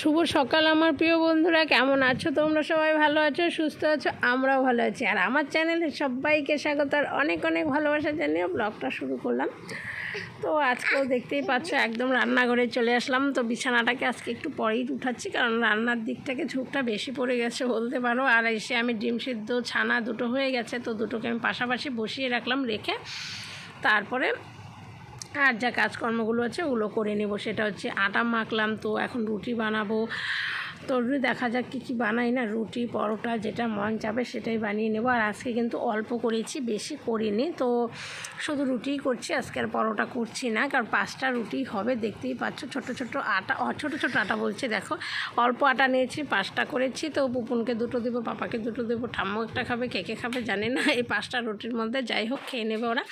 শুভ সকাল আমার প্রিয় বন্ধুরা, কেমন আছো? তোমরা সবাই ভালো আছো, সুস্থ আছো? আমরাও ভালো আছি। আর আমার চ্যানেলে সবাইকে স্বাগত, আর অনেক অনেক ভালোবাসা জানিয়ে ব্লগটা শুরু করলাম। তো আজকেও দেখতেই পাচ্ছ, একদম রান্নাঘরে চলে আসলাম। তো বিছানাটাকে আজকে একটু পরেই উঠাচ্ছি, কারণ রান্নার দিক থেকে ঝোঁকটা বেশি পড়ে গেছে বলতে পারো। আর এসে আমি ডিম সিদ্ধ ছানা দুটো হয়ে গেছে, তো দুটোকে আমি পাশাপাশি বসিয়ে রাখলাম রেখে। তারপরে আর যা কাজকর্মগুলো আছে ওগুলো করে নেব। সেটা হচ্ছে আটা মাখলাম, তো এখন রুটি বানাবো। তো দেখা যাক কী কী বানাই না রুটি পরোটা যেটা মন চাবে সেটাই বানিয়ে নেব। আর আজকে কিন্তু অল্প করেছি বেশি করিনি। তো শুধু রুটিই করছি আজকে আর পরোটা করছি না। কারণ পাঁচটা রুটি হবে দেখতেই পাচ্ছ ছোট ছোট আটা অ, ছোট ছোট আটা বলছি দেখো। অল্প আটা নিয়েছি পাঁচটা করেছি। তো পুপুনকে দুটো দেবো পাপাকে দুটো দেবো ঠাম্মু একটা খাবে কে কে খাবে জানে না। এই পাঁচটা রুটির মধ্যে যাই হোক খেয়ে নেবে ওরা।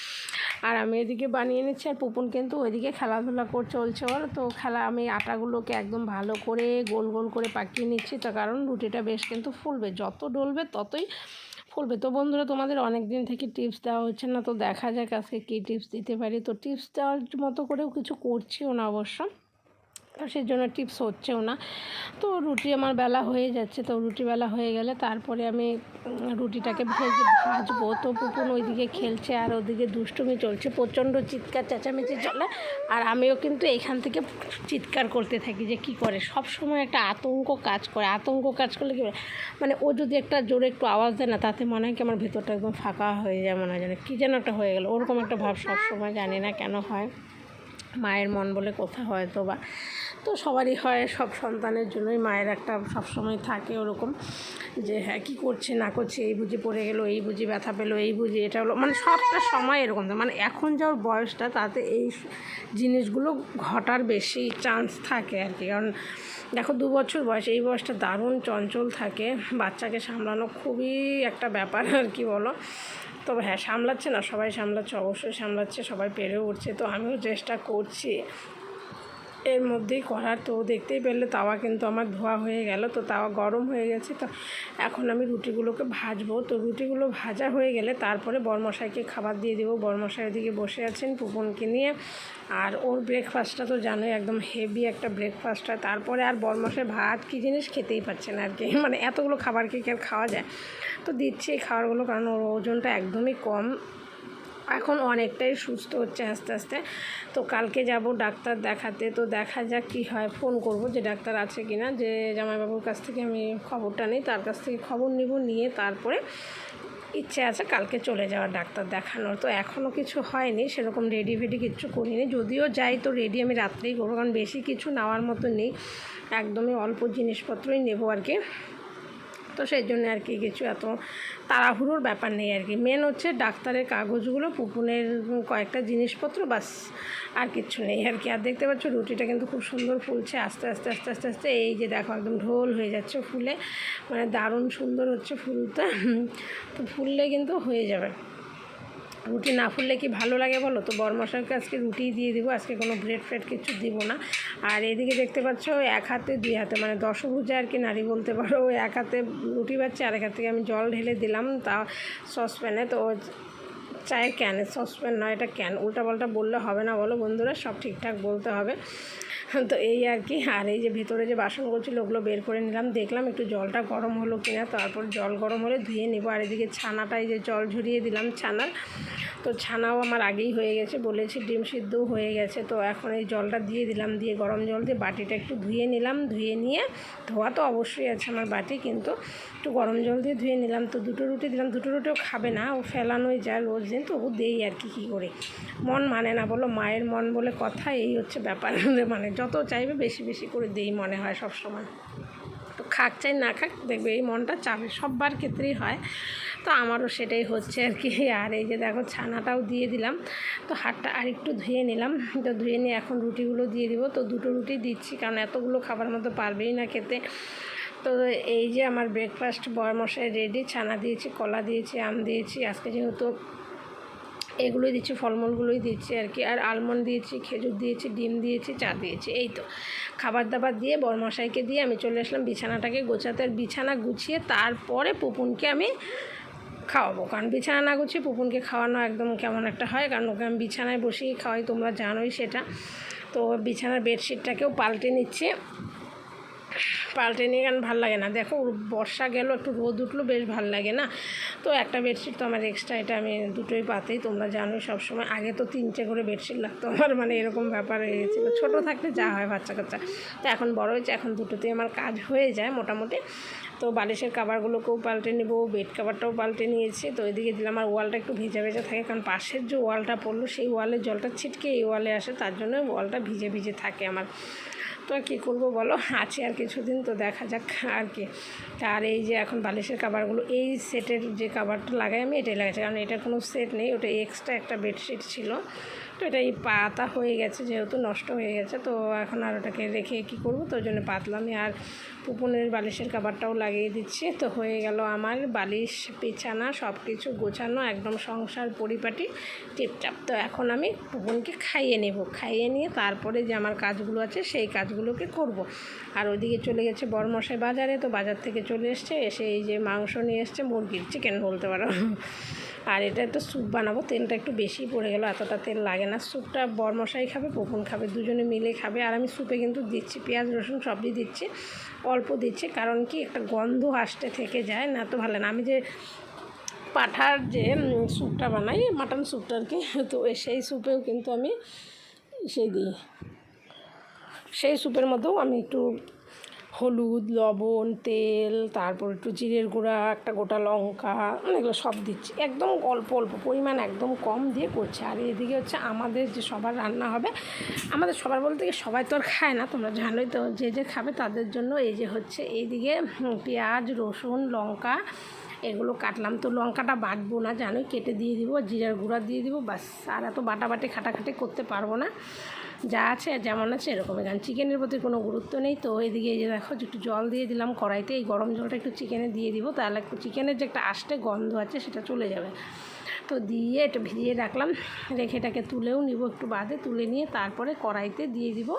আর আমি এদিকে বানিয়ে নিচ্ছি আর পুপুন কিন্তু ওইদিকে খেলাধুলা করে চলছে ওর। তো খেলা আমি আটাগুলোকে একদম ভালো করে গোল গোল করে পাকিয়ে নিচ্ছি। তো কারণ রুটিটা বেশ কিন্তু ফুলবে। যত ডলবে ততই ফুলবে। তো বন্ধুরা, তোমাদের অনেক দিন থেকে টিপস দেওয়া হচ্ছে না। তো দেখা যাক আজকে কী টিপস দিতে পারি। তো টিপস দেওয়ার মতো করেও কিছু করছিও না অবশ্য। সেই জন্য টিপস হচ্ছেও না। তো রুটি আমার বেলা হয়ে যাচ্ছে, তো রুটি বেলা হয়ে গেলে তারপরে আমি রুটিটাকে ভেজে ভাজবো। তো পুপুন ওইদিকে খেলছে আর ওদিকে দুষ্টুমি চলছে, প্রচণ্ড চিৎকার, চেঁচামেচি চলে। আর আমিও কিন্তু এখান থেকে চিৎকার করতে থাকি যে কি করে? সব সময় একটা আতঙ্ক কাজ করে। আতঙ্ক কাজ করলে কী মানে ও যদি একটা জোরে একটু আওয়াজ দেয় না, তাতে মনে হয় কি আমার ভেতরটা একদম ফাঁকা হয়ে যায়, মনে হয় যেন কী যেন একটা হয়ে গেলো। ওরকম একটা ভাব সব সময় জানি না কেন হয়। মায়ের মন বলে কথা হয়তো বা তো সবারই হয়, সব সন্তানের জন্যই মায়ের একটা সবসময় থাকে ওরকম যে হ্যাঁ কী করছে, না করছে, এই বুঝি পড়ে গেলো, এই বুঝি ব্যথা পেল, এই বুঝি এটা হলো। মানে সবটা সময় এরকম মানে এখন যাওয়ার বয়সটা, তাতে এই জিনিসগুলো ঘটার বেশি চান্স থাকে আর কি। কারণ দেখো, দু বছর বয়স, এই বয়সটা দারুণ চঞ্চল থাকে। বাচ্চাকে সামলানো খুবই একটা ব্যাপার আর কি বলো। তবে হ্যাঁ সামলাচ্ছে না, সবাই সামলাচ্ছে, অবশ্যই সামলাচ্ছে, সবাই পেরে উঠছে। তো আমিও চেষ্টা করছি। এর মধ্যেই করার। তো দেখতেই পেলে তাওয়া কিন্তু আমার ধোয়া হয়ে গেল। তো তাওয়া গরম হয়ে গেছে। তো এখন আমি রুটিগুলোকে ভাজবো। তো রুটিগুলো ভাজা হয়ে গেলে তারপরে বরমশাইকে খাবার দিয়ে দেবো। বরমশাই ওদিকে বসে আছেন পুপনকে নিয়ে। আর ওর ব্রেকফাস্টটা তো জানোই একদম হেভি একটা ব্রেকফাস্ট হয়। তারপরে আর বরমশাই ভাত কী জিনিস খেতেই পাচ্ছে না আর কি। মানে এতগুলো খাবার কি আর খাওয়া যায়? তো দিচ্ছি এই খাবারগুলো কারণ ওর ওজনটা একদমই কম। এখন অনেকটাই সুস্থ হচ্ছে আস্তে আস্তে। তো কালকে যাব ডাক্তার দেখাতে। তো দেখা যাক কী হয়। ফোন করব যে ডাক্তার আছে কি না যে জামাইবাবুর কাছ থেকে আমি খবরটা নিই, তার কাছ থেকে খবর নিব, নিয়ে তারপরে ইচ্ছে আছে কালকে চলে যাওয়ার ডাক্তার দেখানোর। তো এখনও কিছু হয়নি, সেরকম রেডি ফেডি কিচ্ছু করিনি। যদিও যাই, তো রেডি আমি রাত্রেই করব। কারণ বেশি কিছু নেওয়ার মতো নেই। একদমই অল্প জিনিসপত্রই নেব আর কি। তো সেই জন্য আর কি কিছু এত তাড়াহুড়োর ব্যাপার নেই আর কি। মেন হচ্ছে ডাক্তারের কাগজগুলো পুপুনের কয়েকটা জিনিসপত্র বাস আর কিচ্ছু নেই আর কি। আর দেখতে পাচ্ছ রুটিটা কিন্তু খুব সুন্দর ফুলছে, আস্তে আস্তে আস্তে আস্তে আস্তে। এই যে দেখো একদম ঢোল হয়ে যাচ্ছে ফুলে মানে দারুণ সুন্দর হচ্ছে ফুলটা। তো ফুললে কিন্তু হয়ে যাবে। রুটি না ফুললে কি ভালো লাগে বলো? তো বরমশাইকে আজকে রুটি দিয়ে দিব, আজকে কোনো ব্রেড ফ্রেড কিছু দিব না। আর এদিকে দেখতে পাচ্ছ এক হাতে, দুই হাতে মানে দশভুজা আর কি নারী বলতে পারো। এক হাতে রুটি বাচ্চা আর এক হাত থেকে আমি জল ঢেলে দিলাম, তা সসপ্যানে। তো চায়ের ক্যানে সসপ্যান নয়, এটা ক্যান। উল্টাপাল্টা বললে হবে না বলো বন্ধুরা, সব ঠিকঠাক বলতে হবে। তো এই আর কি। আর এই যে ভেতরে যে বাসনগুলো ছিল, ওগুলো বের করে নিলাম। দেখলাম একটু জলটা গরম হলো কিনা, তারপর জল গরম হলে ধুয়ে নেব। আর এদিকে ছানাটাই যে জল ঝরিয়ে দিলাম ছানার, তো ছানাও আমার আগেই হয়ে গেছে বলেছি, ডিম সিদ্ধও হয়ে গেছে। তো এখন এই জলটা দিয়ে দিলাম, দিয়ে গরম জল দিয়ে বাটিটা একটু ধুয়ে নিলাম। ধুয়ে নিয়ে, ধোয়া তো অবশ্যই আছে আমার বাটি, কিন্তু একটু গরম জল দিয়ে ধুয়ে নিলাম। তো দুটো রুটি দিলাম, দুটো রুটিও খাবে না, ও ফেলানোই যায় রোজ দিন, তবু দেই আর কি, কী করে। মন মানে না বলো, মায়ের মন বলে কথা, এই হচ্ছে ব্যাপার। মানে যত চাইবে বেশি বেশি করে দেই মনে হয় সব সময়। তো খাক চাই না খাক, দেখবে এই মনটা চাবে, সববার ক্ষেত্রেই হয়। তো আমারও সেটাই হচ্ছে আর কি। আর এই যে দেখো ছানাটাও দিয়ে দিলাম। তো হাতটা আরেকটু ধুয়ে নিলাম। তো ধুয়ে নিয়ে এখন রুটিগুলো দিয়ে দিব। তো দুটো রুটি দিচ্ছি, কারণ এতগুলো খাবার মতো পারবেই না খেতে। তো এই যে আমার ব্রেকফাস্ট বরমশাই রেডি ছানা দিয়েছি, কলা দিয়েছি, আম দিয়েছি। আজকে যেহেতু এগুলোই দিচ্ছি, ফলমূলগুলোই দিচ্ছি আর কি। আর আলমন্ড দিয়েছি, খেজুর দিয়েছি, ডিম দিয়েছি, চা দিয়েছি, এই তো। খাবার দাবার দিয়ে বরমশাইকে দিয়ে আমি চলে আসলাম বিছানাটাকে গোছাতে। আর বিছানা গুছিয়ে তারপরে পুপুনকে আমি খাওয়াবো। কারণ বিছানা না গুছিয়ে পুপুনকে খাওয়ানো একদম কেমন একটা হয়। কারণ ওকে আমি বিছানায় বসেই খাওয়াই, তোমরা জানোই সেটা। তো বিছানার বেডশিটটাকেও পাল্টে নিচ্ছে। পাল্টে নিয়ে গান ভালো লাগে না? দেখো, বর্ষা গেল, একটু রোদ উঠল, বেশ ভালো লাগে না? তো একটা বেডশিট তো আমার এক্সট্রা এটা আমি দুটোই পাতেই তোমরা জানোই সবসময়। আগে তো তিনটে করে বেডশিট লাগতো আমার মানে এরকম ব্যাপার হয়ে গেছিল। ছোটো থাকলে যা হয় বাচ্চা কাচ্চা। তো এখন বড় হয়েছে, এখন দুটোতেই আমার কাজ হয়ে যায় মোটামুটি। তো বালিশের কাবারগুলোকেও পাল্টে নেব বেড কাভারটাও পাল্টে নিয়েছি। তো এদিকে দিলাম আমার ওয়ালটা একটু ভেজা ভেজা থাকে, কারণ পাশের যে ওয়ালটা পড়ল, সেই ওয়ালের জলটা ছিটকে এই ওয়ালে আসে, তার জন্য ওয়ালটা ভিজে ভিজে থাকে আমার। কী করব বলো? আছে আর কিছুদিন, তো দেখা যাক আর কি। আর এই যে এখন বালিশের কাবারগুলো এই সেটের যে কাবারটা লাগাই আমি, এটাই লাগাচ্ছি কারণ এটার কোনো সেট নেই, ওটা এক্সট্রা একটা বেডশিট ছিল। তো এটা এই পাতা হয়ে গেছে, যেহেতু নষ্ট হয়ে গেছে, তো এখন আর ওটাকে রেখে কী করব? তো ওই জন্য পাতলামই আর পুপনের বালিশের কাবারটাও লাগিয়ে দিচ্ছি। তো হয়ে গেল আমার বালিশ বিছানা সব কিছু গোছানো, একদম সংসার পরিপাটি, টিপটাপ। তো এখন আমি পুপনকে খাইয়ে নেব। খাইয়ে নিয়ে তারপরে যে আমার কাজগুলো আছে, সেই কাজগুলোকে করব। আর ওইদিকে চলে গেছে বরমশাই বাজারে, তো বাজার থেকে চলে এসছে, এসে এই যে মাংস নিয়ে এসছে, মুরগির চিকেন বলতে পারো। আর এটা একটা স্যুপ বানাবো, তেলটা একটু বেশি পড়ে গেল, এতটা তেল লাগে না। স্যুপটা বরমশাই খাবে পুপন খাবে, দুজনে মিলে খাবে। আর আমি স্যুপে কিন্তু দিচ্ছি, পেঁয়াজ, রসুন সবই দিচ্ছি। অল্প দিচ্ছি, কারণ কি একটা গন্ধ আসতে থেকে যায়, না তো ভালো না। আমি যে পাঠার যে স্যুপটা বানাই, মাটন স্যুপটা আর কি, তো সেই স্যুপেও কিন্তু আমি সেই দিই। সেই স্যুপের মধ্যেও আমি একটু হলুদ, লবণ, তেল, তারপর একটু জিরের গুঁড়া, একটা গোটা লঙ্কা, এগুলো সব দিচ্ছি। একদম অল্প অল্প পরিমাণ একদম কম দিয়ে করছি। আর এদিকে হচ্ছে আমাদের যে সবার রান্না হবে, আমাদের সবার বলতে কি সবাই তো আর খায় না, তোমরা জানোই তো, যে যে খাবে তাদের জন্য এই যে হচ্ছে এইদিকে পেঁয়াজ, রসুন, লঙ্কা, এগুলো কাটলাম। তো লঙ্কাটা বাটবো না, জানোই, কেটে দিয়ে দিব, জিরার গুঁড়া দিয়ে দিব বাস আর এত বাটাবাটি, খাটাখাটি করতে পারব না। যা আছে যেমন আছে এরকমই। কারণ চিকেনের প্রতি কোনো গুরুত্ব নেই। তো এদিকে যে দেখো, একটু জল দিয়ে দিলাম কড়াইতে। এই গরম জলটা একটু চিকেনে দিয়ে দিব। তাহলে একটু চিকেনের যে একটা আষ্টে গন্ধ আছে, সেটা চলে যাবে। তো দিয়ে এটা ভিজিয়ে রাখলাম। রেখে এটাকে তুলেও নিব একটু বাদে। তুলে নিয়ে তারপরে কড়াইতে দিয়ে দিব।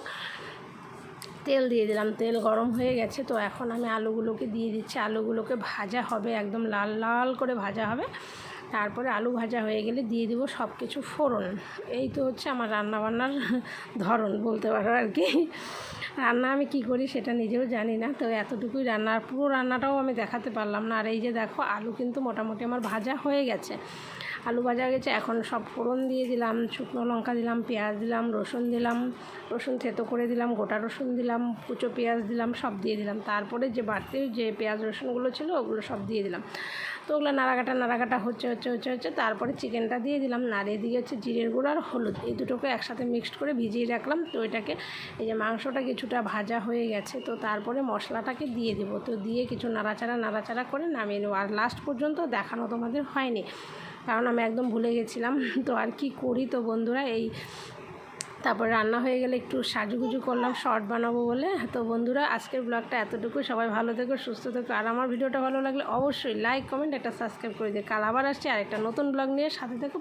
তেল দিয়ে দিলাম। তেল গরম হয়ে গেছে। তো এখন আমি আলুগুলোকে দিয়ে দিচ্ছি। আলুগুলোকে ভাজা হবে, একদম লাল লাল করে ভাজা হবে। তারপরে আলু ভাজা হয়ে গেলে দিয়ে দেবো সব কিছু ফোড়ন। এই তো হচ্ছে আমার রান্নাবান্নার ধরন বলতে পারো আর কি। রান্না আমি কি করি সেটা নিজেও জানি না, তো এতটুকুই রান্না। আর পুরো রান্নাটাও আমি দেখাতে পারলাম না। আর এই যে দেখো, আলু কিন্তু মোটামুটি আমার ভাজা হয়ে গেছে। আলু ভাজা গেছে, এখন সব ফোড়ন দিয়ে দিলাম, শুকনো লঙ্কা দিলাম, পেঁয়াজ দিলাম, রসুন দিলাম, রসুন থেতো করে দিলাম, গোটা রসুন দিলাম, কুচো পেঁয়াজ দিলাম, সব দিয়ে দিলাম। তারপরে যে বাড়তি যে পেঁয়াজ রসুনগুলো ছিল, ওগুলো সব দিয়ে দিলাম। তো ওগুলো নাড়াকাটা নাড়াকাটা হচ্ছে হচ্ছে হচ্ছে হচ্ছে। তারপরে চিকেনটা দিয়ে দিলাম। নাড়িয়ে দিয়ে হচ্ছে জিরের গুঁড়ো আর হলুদ। এই দুটোকে একসাথে মিক্সড করে ভিজিয়ে রাখলাম। তো এটাকে, এই যে মাংসটা কিছুটা ভাজা হয়ে গেছে, তো তারপরে মশলাটাকে দিয়ে দেবো। তো দিয়ে কিছু নাড়াচাড়া নাড়াচাড়া করে নামিয়ে নেব। আর লাস্ট পর্যন্ত দেখানো তোমাদের হয়নি। কারণ আমি একদম ভুলে গেছিলাম। তো আর কি করি তো বন্ধুরা? এই তারপর রান্না হয়ে গেলে একটু সাজুগুজু করলাম, শর্ট বানাবো বলে। তো বন্ধুরা, আজকের ব্লগটা এতটুকু সবাই ভালো থেকো, সুস্থ থেকো। আর আমার ভিডিওটা ভালো লাগলে অবশ্যই লাইক কমেন্ট একটা সাবস্ক্রাইব করে দিও। কাল আবার আসছি আর একটা নতুন ব্লগ নিয়ে। সাথে থেকো।